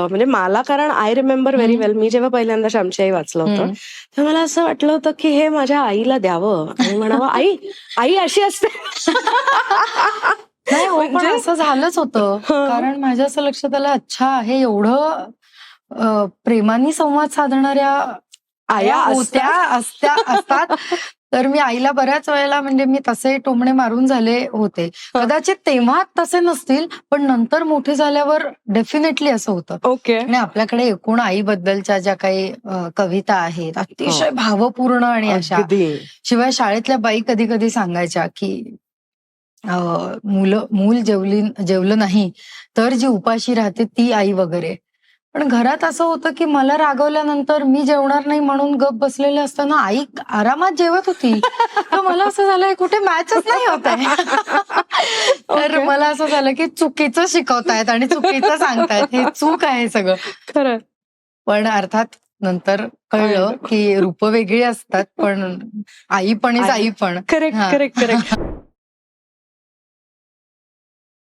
म्हणजे मला कारण आय रिमेंबर व्हेरी वेल मी जेव्हा पहिल्यांदा श्यामची आई वाचलं होतं. तेव्हा मला असं वाटलं होतं की हे माझ्या आईला द्यावं. आणि म्हणावं आई आई अशी असते. नाही हो, म्हणजे- असं झालंच होतं. कारण माझ्या असं लक्षात आलं अच्छा हे एवढं प्रेमाने संवाद साधणाऱ्या आया होत्या. असत्या असतात. तर मी आईला बऱ्याच वेळेला म्हणजे मी तसे टोमणे मारून झाले होते. कदाचित तेव्हा तसे नसतील पण नंतर मोठे झाल्यावर डेफिनेटली असं होतं. ओके. आणि आपल्याकडे एकूण आईबद्दलच्या ज्या काही कविता आहेत अतिशय भावपूर्ण आणि अशा शिवाय शाळेतल्या बाई कधी कधी सांगायच्या की मुलं मूल जेवली जेवलं नाही तर जी उपाशी राहते ती आई वगैरे. पण घरात असं होतं की मला रागवल्यानंतर मी जेवणार नाही म्हणून गप बसलेले असताना आई आरामात जेवत होती. तर मला असं झालं कुठे मॅचच नाही होत आहे. तर. मला असं झालं की चुकीचं शिकवतायत आणि चुकीचं सांगतायत. हे चूक आहे सगळं. खरं. पण अर्थात नंतर कळलं की रूप वेगळी असतात पण आई पण आई. आई पण. करेक्ट. Correct correct